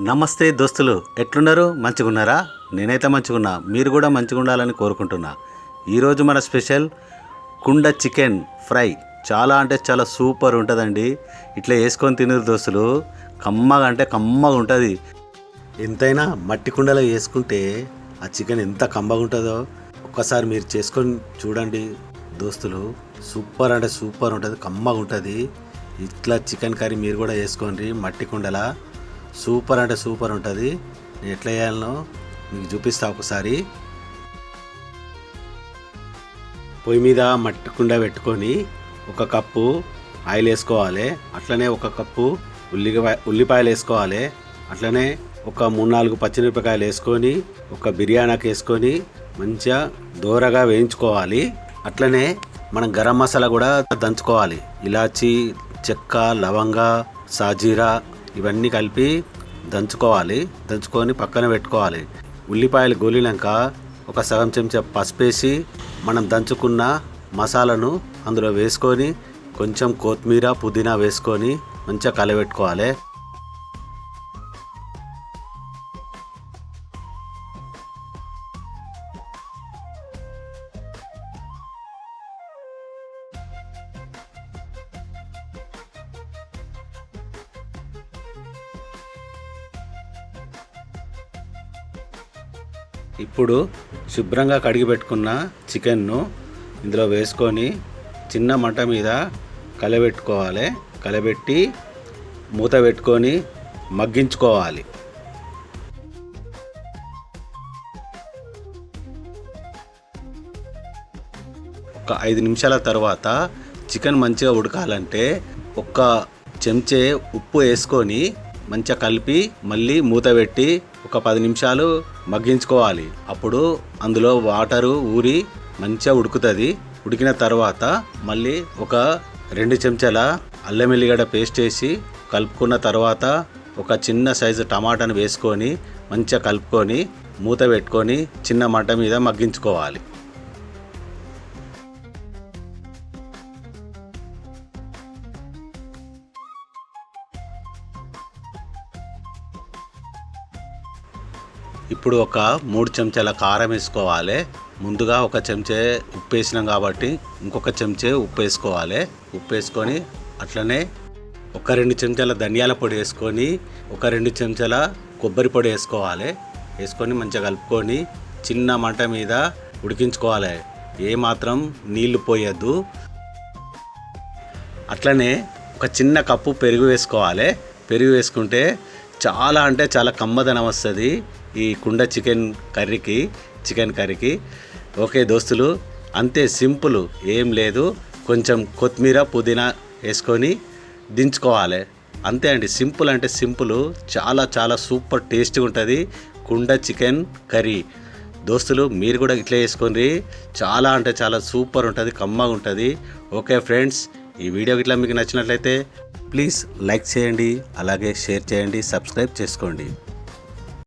నమస్తే దోస్తులు ఎట్లున్నారు? మంచిగున్నారా? నేనైతే మంచిగున్నా. మీరు కూడా మంచిగా ఉండాలని కోరుకుంటున్నా. ఈరోజు మన స్పెషల్ కుండ చికెన్ ఫ్రై. చాలా అంటే చాలా సూపర్ ఉంటుందండి. ఇట్లా వేసుకొని తినరు దోస్తులు. కమ్మగా అంటే కమ్మగా ఉంటుంది. ఎంతైనా మట్టి కుండలో వేసుకుంటే ఆ చికెన్ ఎంత కమ్మగా ఉంటుందో ఒక్కసారి మీరు చేసుకొని చూడండి దోస్తులు. సూపర్ అంటే సూపర్ ఉంటుంది కమ్మగా ఉంటుంది. ఇట్లా చికెన్ కర్రీ మీరు కూడా వేసుకోండి మట్టి కుండలా. సూపర్ అంటే సూపర్ ఉంటుంది. నేను ఎట్లా చేయాలనో మీకు చూపిస్తా ఒకసారి. పొయ్యి మీద మట్టి కుండ పెట్టుకొని ఒక కప్పు ఆయిల్ వేసుకోవాలి. అట్లనే ఒక కప్పు ఉల్లిపాయ ఉల్లిపాయలు వేసుకోవాలి. అట్లనే ఒక మూడు నాలుగు పచ్చిమిరపకాయలు వేసుకొని ఒక బిర్యానీకి వేసుకొని మంచిగా దోరగా వేయించుకోవాలి. అట్లనే మనం గరం మసాలా కూడా దంచుకోవాలి. ఇలాచి చెక్క లవంగ సాజీరా ఇవన్నీ కలిపి దంచుకోవాలి. దంచుకొని పక్కన పెట్టుకోవాలి. ఉల్లిపాయలు గోలినాక ఒక సగం చెంచా పసుపేసి మనం దంచుకున్న మసాలాను అందులో వేసుకొని కొంచెం కొత్తిమీర పుదీనా వేసుకొని మంచిగా కలబెట్టుకోవాలి. ఇప్పుడు శుభ్రంగా కడిగి పెట్టుకున్న చికెన్ను ఇందులో వేసుకొని చిన్న మంట మీద కలబెట్టుకోవాలి. కలబెట్టి మూత పెట్టుకొని మగ్గించుకోవాలి. ఒక ఐదు నిమిషాల తర్వాత చికెన్ మంచిగా ఉడకాలంటే ఒక చెంచే ఉప్పు వేసుకొని మంచిగా కలిపి మళ్ళీ మూత పెట్టి ఒక పది నిమిషాలు మగ్గించుకోవాలి. అప్పుడు అందులో వాటరు ఊరి మంచిగా ఉడుకుతుంది. ఉడికిన తర్వాత మళ్ళీ ఒక రెండు చెంచాల అల్లం ఎల్లిగడ్డ పేస్ట్ వేసి కలుపుకున్న తర్వాత ఒక చిన్న సైజు టమాటాను వేసుకొని మంచిగా కలుపుకొని మూత పెట్టుకొని చిన్న మంట మీద మగ్గించుకోవాలి. ఇప్పుడు ఒక మూడు చెంచాల కారం వేసుకోవాలి. ముందుగా ఒక చెంచే ఉప్పు వేసినాం కాబట్టి ఇంకొక చెంచే ఉప్పు వేసుకోవాలి. ఉప్పు వేసుకొని అట్లనే ఒక రెండు చెంచాల ధనియాల పొడి వేసుకొని ఒక రెండు చెంచాల కొబ్బరి పొడి వేసుకోవాలి. వేసుకొని మంచిగా కలుపుకొని చిన్న మంట మీద ఉడికించుకోవాలి. ఏ మాత్రం నీళ్ళు పోయద్దు. అట్లనే ఒక చిన్న కప్పు పెరుగు వేసుకోవాలి. పెరుగు వేసుకుంటే చాలా అంటే చాలా కమ్మదనం వస్తుంది ఈ కుండ చికెన్ కర్రీకి చికెన్ కర్రీకి. ఓకే దోస్తులు అంతే సింపుల్ ఏం లేదు. కొంచెం కొత్తిమీర పుదీనా వేసుకొని దించుకోవాలి. అంతే అండి సింపుల్ అంటే సింపుల్ చాలా చాలా సూపర్ టేస్టీగా ఉంటుంది కుండ చికెన్ కర్రీ. దోస్తులు మీరు కూడా ఇట్లా వేసుకోండి చాలా అంటే చాలా సూపర్ ఉంటుంది కమ్మగా ఉంటుంది. ఓకే ఫ్రెండ్స్ ఈ వీడియో ఇట్లా మీకు నచ్చినట్లయితే ప్లీజ్ లైక్ చేయండి అలాగే షేర్ చేయండి సబ్స్క్రైబ్ చేసుకోండి.